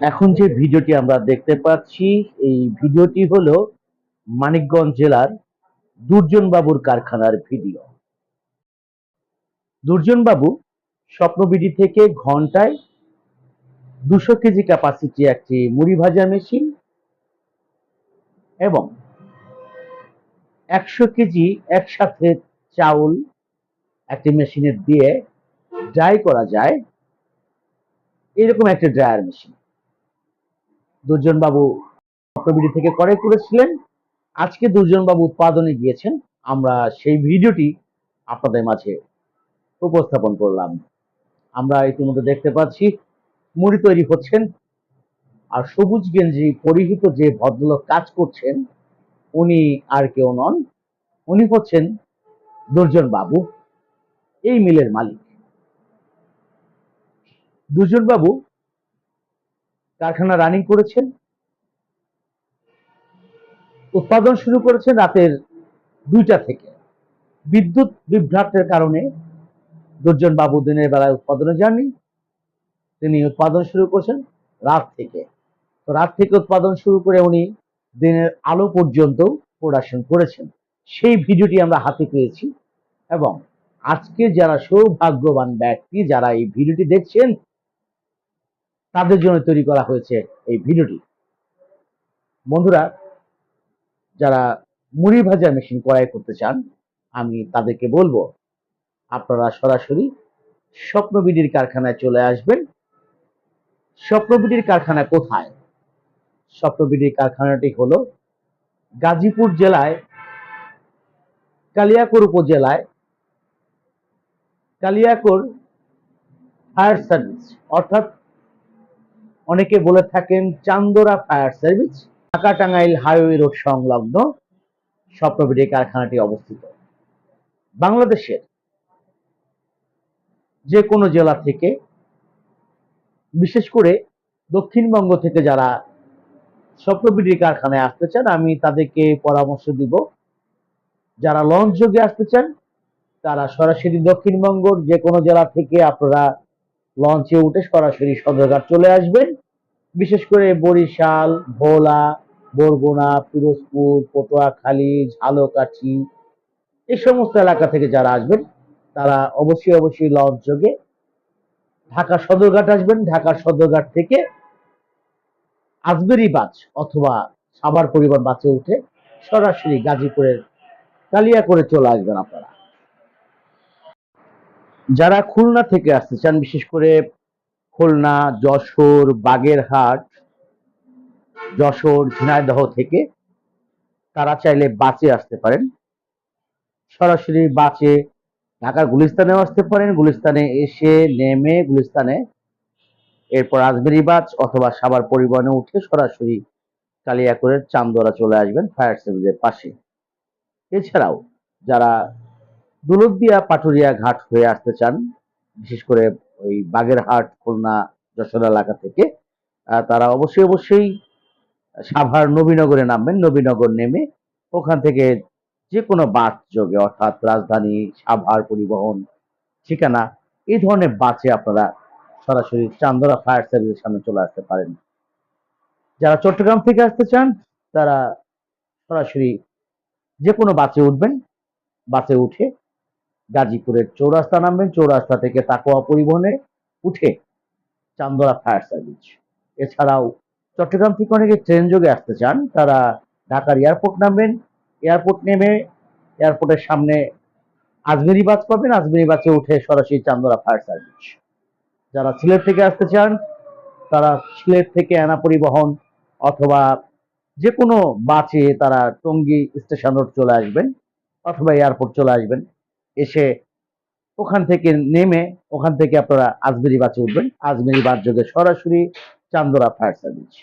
এখন যে ভিডিওটি আমরা দেখতে পাচ্ছি, এই ভিডিওটি হলো মানিকগঞ্জ জেলার দুর্জন বাবুর কারখানার ভিডিও। দুর্জন বাবু স্বপ্নবিডি থেকে ঘন্টায় দুশো কেজি ক্যাপাসিটি একটি মুড়ি ভাজা মেশিন এবং একশো কেজি একসাথে চাউল একটি মেশিনে দিয়ে ড্রাই করা যায়। এরকম একটা ড্রায়ার মেশিন দুর্জন বাবু স্বপ্নবিডি থেকে ক্রয় করেছিলেন। আজকে দুর্জন বাবু উৎপাদনে গিয়েছেন। আমরা সেই ভিডিওটি আপনাদের মাঝে উপস্থাপন করলাম। আমরা ইতিমধ্যে দেখতে পাচ্ছি, মুড়ি তৈরি হচ্ছেন। আর সবুজ গেঞ্জি পরিহিত যে ভদ্রলোক কাজ করছেন, উনি আর কেউ নন। উনি হচ্ছেন দুর্জন বাবু এই মিলের মালিক। দুর্জন বাবু কারখানা রানিং করেছেন। উৎপাদন শুরু করেছেন রাতের দুইটা থেকে। বিদ্যুৎ বিভ্রাটের কারণে দুর্জন বাবু দিনের বেলায় উৎপাদনে যাননি। তিনি উৎপাদন শুরু করেছেন রাত থেকে। তো রাত থেকে উৎপাদন শুরু করে উনি দিনের আলো পর্যন্ত প্রোডাকশন করেছেন। সেই ভিডিওটি আমরা হাতে পেয়েছি। এবং আজকে যারা সৌভাগ্যবান ব্যক্তি যারা এই ভিডিওটি দেখছেন তাদের জন্য তৈরি করা হয়েছে এই ভিডিওটি। বন্ধুরা, যারা মুড়ি ভাজা মেশিন ক্রয় করতে চান, আমি তাদেরকে বলব, আপনারা সরাসরি স্বপ্নবিডির কারখানায় চলে আসবেন। স্বপ্নবিডির কারখানা কোথায়? স্বপ্নবিডির কারখানাটি হলো গাজীপুর জেলায়, কালিয়াকোর উপজেলায়, কালিয়াকোর ফায়ার সার্ভিস, অর্থাৎ অনেকে বলে থাকেন Chandora fire service Dhaka Tangail highway road সংলগ্ন স্বপ্নবিডি কারখানাটি অবস্থিত। বাংলাদেশের যে কোনো জেলা থেকে, বিশেষ করে দক্ষিণবঙ্গ থেকে যারা স্বপ্নবিডি কারখানায় আসতে চান, আমি তাদেরকে পরামর্শ দিব। যারা লঞ্চ যোগে আসতে চান, তারা সরাসরি দক্ষিণবঙ্গর যে কোনো জেলা থেকে আপনারা লঞ্চে উঠে সরাসরি সদরঘাট চলে আসবেন। বিশেষ করে বরিশাল, ভোলা, বরগুনা, পিরোজপুর পটুয়াখালী ঝালকাঠি এই সমস্ত এলাকা থেকে যারা আসবেন, তারা অবশ্যই অবশ্যই লঞ্চ যোগে ঢাকা সদরঘাট আসবেন। ঢাকা সদরঘাট থেকে আজবেরি বাস অথবা সাভার পরিবার বাসে উঠে সরাসরি গাজীপুরের কালিয়া করে চলে আসবেন আপনারা। যারা খুলনা থেকে আসতে চান, বিশেষ করে খুলনা, যশোর, বাগেরহাট, যশোর, ঝিনাইদহ থেকে, তারা চাইলে বাসে আসতে পারেন। সরাসরি বাসে ঢাকার গুলিস্তানেও আসতে পারেন। গুলিস্তানে এসে নেমে গুলিস্তানে এরপর আজমেরি বাস অথবা সাবার পরিবহনে উঠে সরাসরি কালিয়াকৈরের চান্দোরা চলে আসবেন ফায়ার সার্ভিসের পাশে। এছাড়াও যারা দুলতদিয়া পাটুরিয়া ঘাট হয়ে আসতে চান, বিশেষ করে ওই বাগেরহাট, খুলনা, যশোর এলাকা থেকে। তারা অবশ্যই অবশ্যই সাভার নবীনগরে নামবেন, নবীনগর নেমে ওখান থেকে যে কোনো বাস যোগে, অর্থাৎ রাজধানী, সাভার পরিবহন, ঠিকানা, এই ধরনের বাসে আপনারা সরাসরি চান্দরা ফায়ার সার্ভিসের সামনে চলে আসতে পারেন। যারা চট্টগ্রাম থেকে আসতে চান, তারা সরাসরি যে কোনো বাসে উঠবেন, বাসে উঠে গাজীপুরের চৌরাস্তা নামবেন, চৌরাস্তা থেকে তাকোয়া পরিবহনে উঠে চান্দরা ফায়ার সার্ভিস। এছাড়াও চট্টগ্রাম থেকে অনেকে ট্রেন যোগে আসতে চান, তারা ঢাকার এয়ারপোর্ট নামবেন। এয়ারপোর্ট নেমে এয়ারপোর্টের সামনে আজমেরি বাস পাবেন, আজমেরি বাসে উঠে সরাসরি চান্দরা ফায়ার সার্ভিস। যারা সিলেট থেকে আসতে চান, তারা সিলেট থেকে আনা পরিবহন অথবা যে কোনো বাসে তারা টঙ্গী স্টেশন রোড চলে আসবেন অথবা এয়ারপোর্ট চলে আসবেন। এসে ওখান থেকে নেমে ওখান থেকে আপনারা আজমেরি বাসে উঠবেন। আজমেরি বাস যোগে সরাসরি চান্দরা ফায়ার সার্ভিস।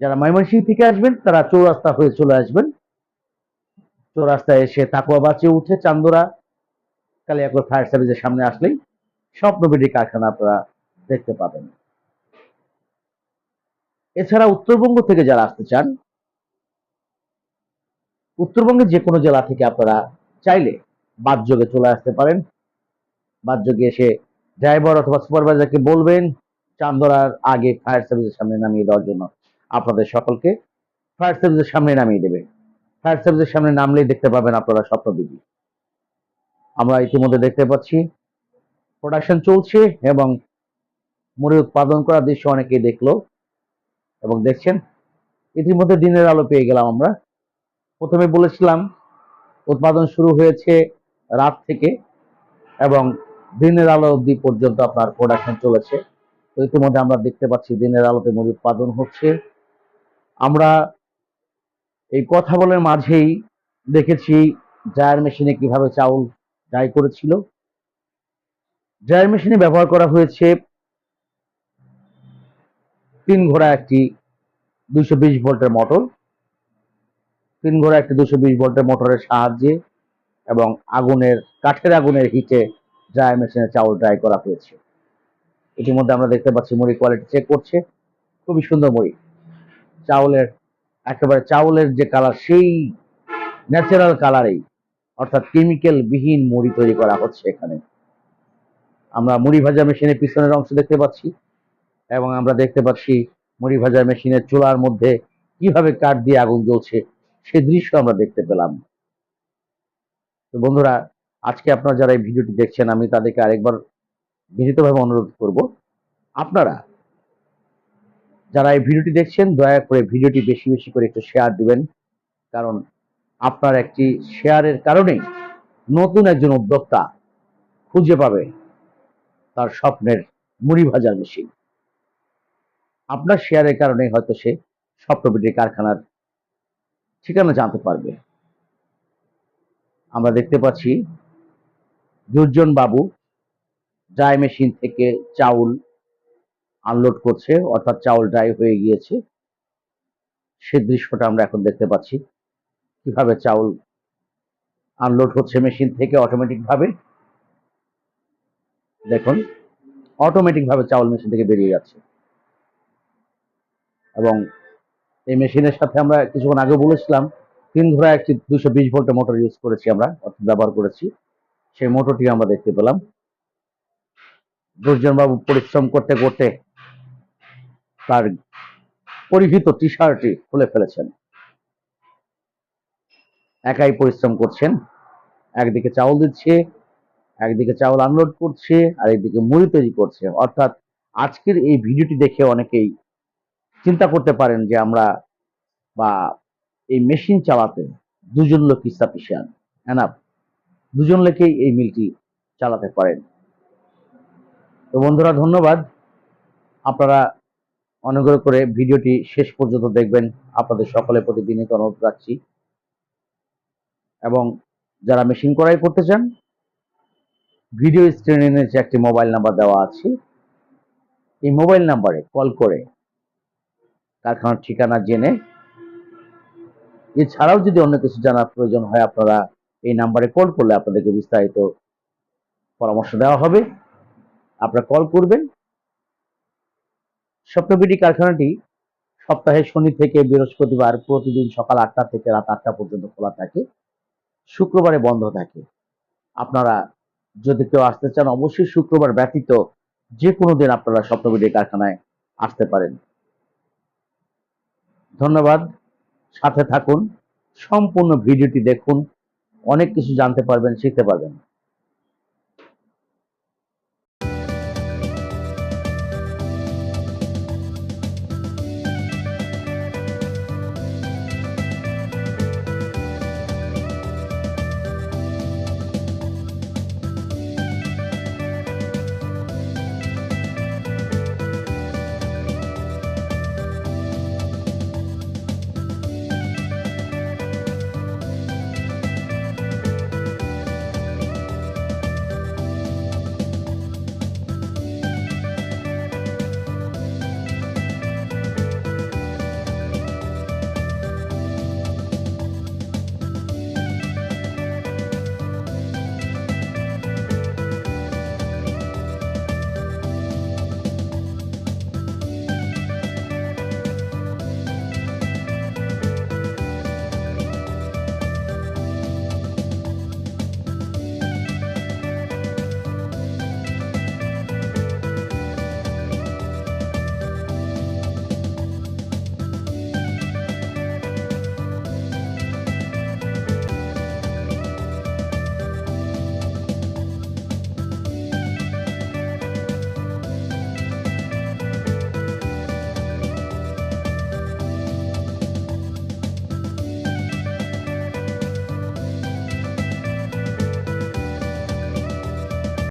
যারা ময়মনসিংহ থেকে আসবেন, তারা চৌরাস্তা হয়ে চলে আসবেন। চৌরাস্তায় এসে তাকুয়া বাসে উঠে চান্দরা কালিয়াকর ফায়ার সার্ভিসের সামনে আসলেই স্বপ্নবিডি কারখানা আপনারা দেখতে পাবেন। এছাড়া উত্তরবঙ্গ থেকে যারা আসতে চান, উত্তরবঙ্গের যে কোনো জেলা থেকে আপনারা চাইলে বাদ যোগে চলে আসতে পারেন। বাদ যোগে এসে ড্রাইভার অথবা সুপারভাইজারকে বলবেন, চান্দরার আগে ফায়ার সার্ভিসের সামনে নামিয়ে দেওয়ার জন্য। আপনাদের সকলকে ফায়ার সার্ভিসের সামনে নামিয়ে দেবে। ফায়ার সার্ভিসের সামনে নামলেই দেখতে পাবেন আপনারা স্বপ্নবিধি আমরা ইতিমধ্যে দেখতে পাচ্ছি প্রোডাকশন চলছে এবং মুড়ি উৎপাদন করার দৃশ্য অনেকেই দেখল এবং দেখছেন। ইতিমধ্যে দিনের আলো পেয়ে গেলাম আমরা। প্রথমে বলেছিলাম, উৎপাদন শুরু হয়েছে রাত থেকে এবং দিনের আলো অবধি পর্যন্ত আপনার প্রোডাকশন চলেছে। তো ইতিমধ্যে আমরা দেখতে পাচ্ছি দিনের আলোতে মুড়ি উৎপাদন হচ্ছে। আমরা এই কথা বলার মাঝেই দেখেছি ড্রায়ার মেশিনে কীভাবে চাউল ড্রাই করেছিল। ড্রায়ার মেশিনে ব্যবহার করা হয়েছে তিন ঘোড়া একটি বিশ ভোল্টের মোটর তিন ঘোড়া একটি দুশো ভোল্টের মোটরের সাহায্যে এবং আগুনের, কাঠের আগুনের হিটে ড্রাই মেশিনে চাউল ড্রাই করা হয়েছে। ইতিমধ্যে আমরা দেখতে পাচ্ছি মুড়ি কোয়ালিটি চেক করছে। খুবই সুন্দর মুড়ি। চাউলের, একেবারে চাউলের যে কালার সেই ন্যাচারাল কালারেই অর্থাৎ কেমিক্যাল বিহীন মুড়ি তৈরি করা হচ্ছে এখানে। আমরা মুড়ি ভাজা মেশিনের পিছনের অংশ দেখতে পাচ্ছি এবং আমরা দেখতে পাচ্ছি মুড়ি ভাজা মেশিনের চুলার মধ্যে কীভাবে কাঠ দিয়ে আগুন জ্বলছে, সে দৃশ্য আমরা দেখতে পেলাম। তো বন্ধুরা, আজকে আপনারা যারা এই ভিডিওটি দেখছেন, আমি তাদেরকে আরেকবার বিনীতভাবে অনুরোধ করব, আপনারা যারা এই ভিডিওটি দেখছেন, দয়া করে ভিডিওটি বেশি বেশি করে একটু শেয়ার দিবেন। কারণ আপনার একটি শেয়ারের কারণেই নতুন একজন উদ্যোক্তা খুঁজে পাবে তার স্বপ্নের মুড়ি ভাজার মেশিন আপনার শেয়ারের কারণে হয়তো সে স্বপ্নবিটির কারখানার ঠিকানা জানতে পারবে। আমরা দেখতে পাচ্ছি দুর্জন বাবু ড্রাই মেশিন থেকে চাউল আনলোড করছে, অর্থাৎ চাউল ড্রাই হয়ে গিয়েছে। সে দৃশ্যটা আমরা এখন দেখতে পাচ্ছি। কীভাবে চাউল আনলোড হচ্ছে মেশিন থেকে অটোমেটিক ভাবে দেখুন অটোমেটিক ভাবে চাউল মেশিন থেকে বেরিয়ে যাচ্ছে। এবং এই মেশিনের সাথে আমরা কিছুক্ষণ আগে বলেছিলাম তিন ঘোড়া একটি দুশো বিশ ভোল্টের মোটর ইউজ করেছি আমরা, অর্থাৎ ব্যবহার করেছি। সেই মোটরটি আমরা দেখতে পেলাম। দুর্জন বাবু পরিশ্রম করতে করতে তার পরিহিত টি শার্টটি খুলে ফেলেছেন। একাই পরিশ্রম করছেন। একদিকে চাউল দিচ্ছে, একদিকে চাউল আনলোড করছে, আর একদিকে মুড়ি তৈরি করছে। অর্থাৎ আজকের এই ভিডিওটি দেখে অনেকেই চিন্তা করতে পারেন যে আমরা বা এই মেশিন চালাতে দুজন লোক সাফিসিয়ান এনাফ, দুজন লোকেই এই মিলটি চালাতে পারেন। তো বন্ধুরা, ধন্যবাদ। আপনারা অনুগ্রহ করে ভিডিওটি শেষ পর্যন্ত দেখবেন। আপনাদের সকলের প্রতি বিনীত অনুরোধ রাখছি। এবং যারা মেশিন করাই করতে চান, ভিডিও স্ক্রিনে নিচে একটি মোবাইল নাম্বার দেওয়া আছে। এই মোবাইল নাম্বারে কল করে কারখানার ঠিকানা জেনে এছাড়াও যদি অন্য কিছু জানার প্রয়োজন হয়, আপনারা এই নাম্বারে কল করলে আপনাদেরকে বিস্তারিত পরামর্শ দেওয়া হবে। আপনারা কল করবেন। স্বপ্নবিডি কারখানাটি সপ্তাহে শনি থেকে বৃহস্পতিবার প্রতিদিন সকাল আটটা থেকে রাত আটটা পর্যন্ত খোলা থাকে। শুক্রবারে বন্ধ থাকে। আপনারা যদি কেউ আসতে চান, অবশ্যই শুক্রবার ব্যতীত যে কোনো দিন আপনারা স্বপ্নবিডি কারখানায় আসতে পারেন। ধন্যবাদ। সাথে থাকুন সম্পূর্ণ ভিডিওটি দেখুন অনেক কিছু জানতে পারবেন শিখতে পারবেন।